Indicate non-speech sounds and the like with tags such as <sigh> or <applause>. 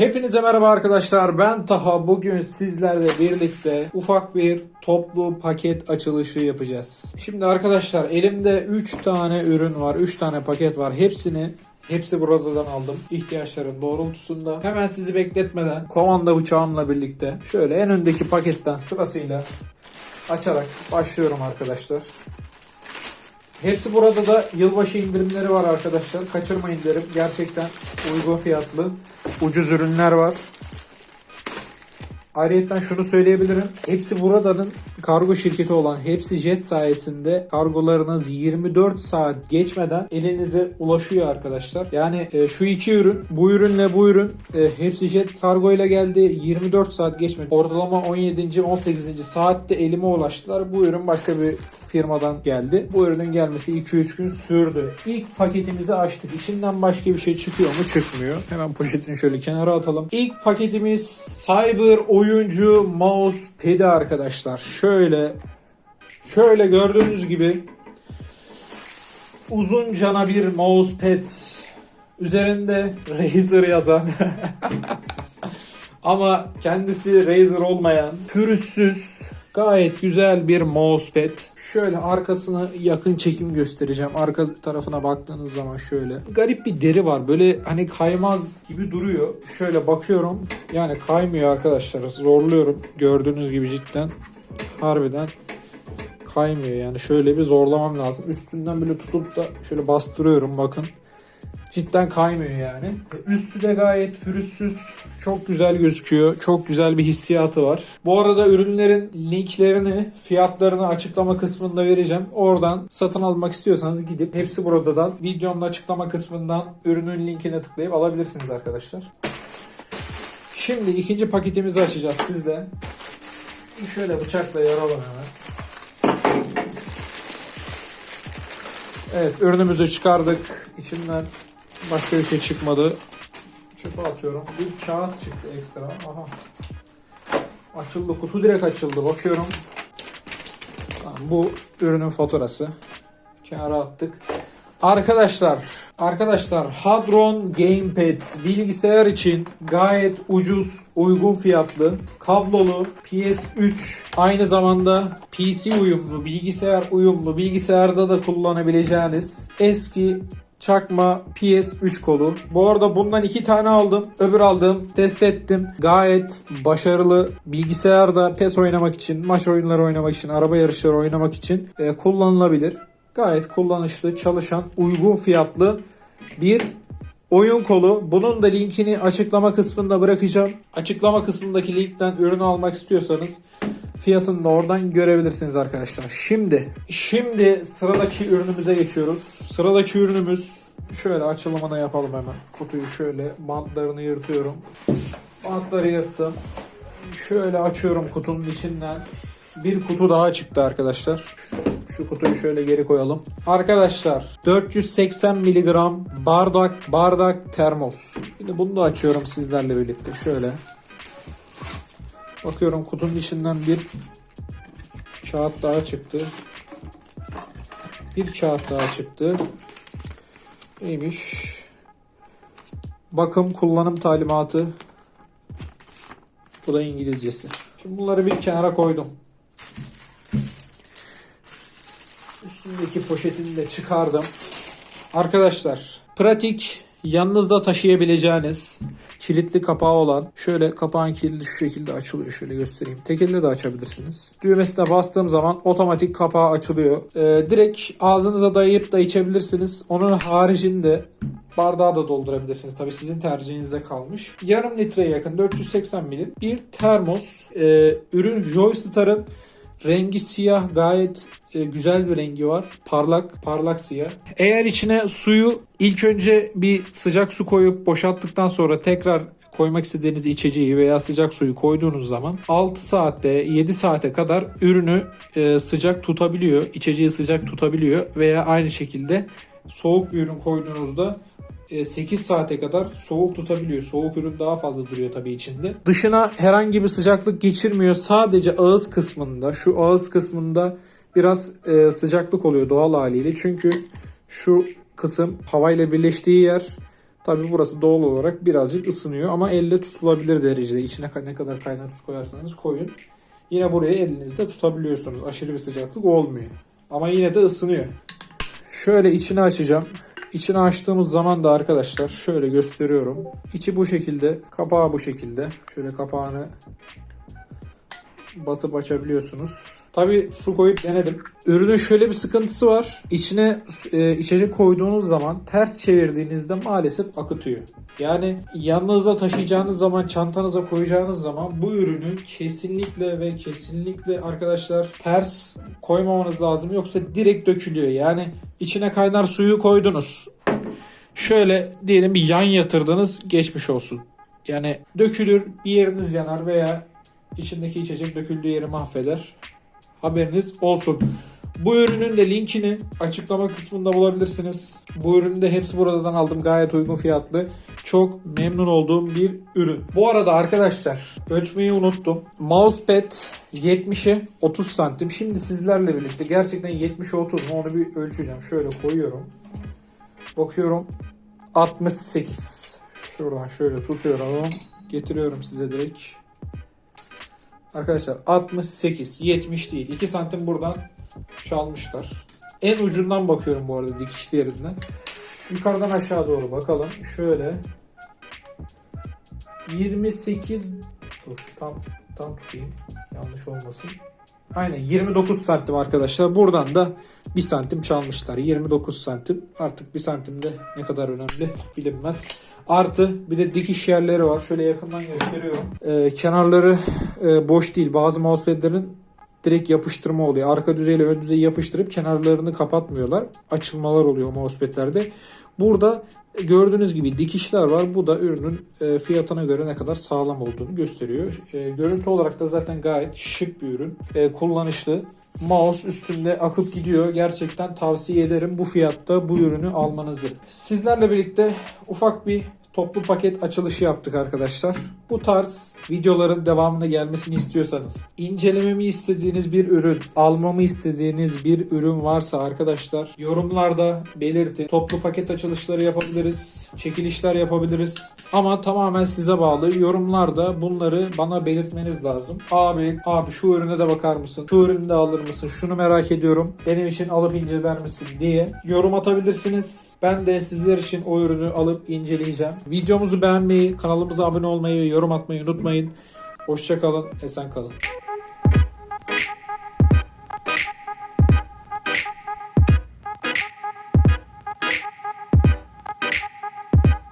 Hepinize merhaba arkadaşlar. Ben Taha. Bugün sizlerle birlikte ufak bir toplu paket açılışı yapacağız. Şimdi arkadaşlar elimde 3 tane ürün var. 3 tane paket var. Hepsini Hepsi buradan aldım. İhtiyaçlarım doğrultusunda. Hemen sizi bekletmeden komanda bıçağımla birlikte şöyle en öndeki paketten sırasıyla açarak başlıyorum arkadaşlar. Hepsi burada da yılbaşı indirimleri var arkadaşlar. Kaçırmayın derim. Gerçekten uygun fiyatlı ucuz ürünler var. Ayrıca şunu söyleyebilirim. Hepsi buradanın kargo şirketi olan Hepsi Jet sayesinde kargolarınız 24 saat geçmeden elinize ulaşıyor arkadaşlar. Yani e, şu iki ürün, bu ürünle bu ürün e, Hepsi Jet kargo ile geldi. 24 saat geçmedi. Ortalama 17. 18. saatte elime ulaştılar. Bu ürün başka bir firmadan geldi. Bu ürünün gelmesi 2-3 gün sürdü. İlk paketimizi açtık. İçinden başka bir şey çıkıyor mu? Çıkmıyor. Hemen poşetini şöyle kenara atalım. İlk paketimiz Cyber oyuncu mouse pedi arkadaşlar. Şöyle şöyle gördüğünüz gibi uzun cana bir mousepad. Üzerinde Razer yazan <laughs> ama kendisi Razer olmayan pürüzsüz gayet güzel bir mousepad. Şöyle arkasını yakın çekim göstereceğim. Arka tarafına baktığınız zaman şöyle. Garip bir deri var. Böyle hani kaymaz gibi duruyor. Şöyle bakıyorum. Yani kaymıyor arkadaşlar. Zorluyorum. Gördüğünüz gibi cidden harbiden kaymıyor yani. Şöyle bir zorlamam lazım. Üstünden böyle tutup da şöyle bastırıyorum bakın. Cidden kaymıyor yani. Üstü de gayet pürüzsüz. Çok güzel gözüküyor. Çok güzel bir hissiyatı var. Bu arada ürünlerin linklerini, fiyatlarını açıklama kısmında vereceğim. Oradan satın almak istiyorsanız gidip hepsi buradan videonun açıklama kısmından ürünün linkine tıklayıp alabilirsiniz arkadaşlar. Şimdi ikinci paketimizi açacağız sizle. Şöyle bıçakla yaralım hemen. Evet ürünümüzü çıkardık. İçinden başka bir şey çıkmadı. Çöpe atıyorum. Bir kağıt çıktı ekstra. Aha. Açıldı. Kutu direkt açıldı. Bakıyorum. Bu ürünün faturası. Kenara attık. Arkadaşlar, arkadaşlar Hadron Gamepad bilgisayar için gayet ucuz, uygun fiyatlı, kablolu PS3 aynı zamanda PC uyumlu, bilgisayar uyumlu, bilgisayarda da kullanabileceğiniz eski çakma PS3 kolu. Bu arada bundan iki tane aldım. Öbür aldım. Test ettim. Gayet başarılı. Bilgisayarda PES oynamak için, maç oyunları oynamak için, araba yarışları oynamak için e, kullanılabilir. Gayet kullanışlı, çalışan, uygun fiyatlı bir oyun kolu. Bunun da linkini açıklama kısmında bırakacağım. Açıklama kısmındaki linkten ürünü almak istiyorsanız fiyatını da oradan görebilirsiniz arkadaşlar. Şimdi şimdi sıradaki ürünümüze geçiyoruz. Sıradaki ürünümüz şöyle açılımını yapalım hemen. Kutuyu şöyle bantlarını yırtıyorum. Bantları yırttım. Şöyle açıyorum kutunun içinden. Bir kutu daha çıktı arkadaşlar. Şu kutuyu şöyle geri koyalım. Arkadaşlar 480 miligram bardak bardak termos. Şimdi bunu da açıyorum sizlerle birlikte. Şöyle. Bakıyorum kutunun içinden bir kağıt daha çıktı. Bir kağıt daha çıktı. Neymiş? Bakım kullanım talimatı. Bu da İngilizcesi. Şimdi bunları bir kenara koydum. Üstündeki poşetini de çıkardım. Arkadaşlar pratik yanınızda taşıyabileceğiniz kilitli kapağı olan şöyle kapağın kilidi şu şekilde açılıyor. Şöyle göstereyim. Tek de açabilirsiniz. Düğmesine bastığım zaman otomatik kapağı açılıyor. Ee, direkt ağzınıza dayayıp da içebilirsiniz. Onun haricinde bardağı da doldurabilirsiniz. Tabii sizin tercihinize kalmış. Yarım litreye yakın 480 milim bir termos. Ee, ürün Joystar'ın Rengi siyah gayet e, güzel bir rengi var. Parlak, parlak siyah. Eğer içine suyu ilk önce bir sıcak su koyup boşalttıktan sonra tekrar koymak istediğiniz içeceği veya sıcak suyu koyduğunuz zaman 6 saatte 7 saate kadar ürünü e, sıcak tutabiliyor. içeceği sıcak tutabiliyor veya aynı şekilde soğuk bir ürün koyduğunuzda 8 saate kadar soğuk tutabiliyor. Soğuk ürün daha fazla duruyor tabii içinde. Dışına herhangi bir sıcaklık geçirmiyor. Sadece ağız kısmında, şu ağız kısmında biraz e, sıcaklık oluyor doğal haliyle. Çünkü şu kısım havayla birleştiği yer Tabi burası doğal olarak birazcık ısınıyor ama elle tutulabilir derecede. İçine ne kadar kaynar su koyarsanız koyun. Yine buraya elinizde tutabiliyorsunuz. Aşırı bir sıcaklık olmuyor. Ama yine de ısınıyor. Şöyle içini açacağım. İçini açtığımız zaman da arkadaşlar şöyle gösteriyorum. İçi bu şekilde, kapağı bu şekilde. Şöyle kapağını basıp açabiliyorsunuz. Tabi su koyup denedim. Ürünün şöyle bir sıkıntısı var. İçine e, içecek koyduğunuz zaman ters çevirdiğinizde maalesef akıtıyor. Yani yanınıza taşıyacağınız zaman, çantanıza koyacağınız zaman bu ürünü kesinlikle ve kesinlikle arkadaşlar ters koymamanız lazım. Yoksa direkt dökülüyor. Yani içine kaynar suyu koydunuz. Şöyle diyelim bir yan yatırdınız geçmiş olsun. Yani dökülür bir yeriniz yanar veya içindeki içecek döküldüğü yeri mahveder. Haberiniz olsun. Bu ürünün de linkini açıklama kısmında bulabilirsiniz. Bu ürünü de hepsi buradan aldım. Gayet uygun fiyatlı. Çok memnun olduğum bir ürün. Bu arada arkadaşlar ölçmeyi unuttum. Mousepad 70'e 30 santim. Şimdi sizlerle birlikte gerçekten 70'e 30 mu onu bir ölçeceğim. Şöyle koyuyorum. Bakıyorum 68. Şuradan şöyle tutuyorum. Getiriyorum size direkt. Arkadaşlar 68, 70 değil. 2 santim buradan çalmışlar. En ucundan bakıyorum bu arada dikişli yerinden. Yukarıdan aşağı doğru bakalım. Şöyle 28 Dur, tam tam tutayım. Yanlış olmasın. Aynen 29 santim arkadaşlar. Buradan da 1 santim çalmışlar. 29 santim. Artık 1 santim de ne kadar önemli bilinmez. Artı bir de dikiş yerleri var. Şöyle yakından gösteriyorum. Ee, kenarları e, boş değil. Bazı mousepad'lerin direkt yapıştırma oluyor. Arka düzeyle ön düzeyi yapıştırıp kenarlarını kapatmıyorlar. Açılmalar oluyor mousepad'lerde. Burada gördüğünüz gibi dikişler var. Bu da ürünün e, fiyatına göre ne kadar sağlam olduğunu gösteriyor. E, Görüntü olarak da zaten gayet şık bir ürün. E, Kullanışlı. Mouse üstünde akıp gidiyor. Gerçekten tavsiye ederim bu fiyatta bu ürünü almanızı. Sizlerle birlikte ufak bir toplu paket açılışı yaptık arkadaşlar. Bu tarz videoların devamında gelmesini istiyorsanız, incelememi istediğiniz bir ürün, almamı istediğiniz bir ürün varsa arkadaşlar yorumlarda belirtin. Toplu paket açılışları yapabiliriz, çekilişler yapabiliriz. Ama tamamen size bağlı. Yorumlarda bunları bana belirtmeniz lazım. Abi, abi şu ürüne de bakar mısın? Şu ürünü de alır mısın? Şunu merak ediyorum. Benim için alıp inceler misin diye yorum atabilirsiniz. Ben de sizler için o ürünü alıp inceleyeceğim. Videomuzu beğenmeyi, kanalımıza abone olmayı ve yorum atmayı unutmayın. Hoşçakalın, esen kalın.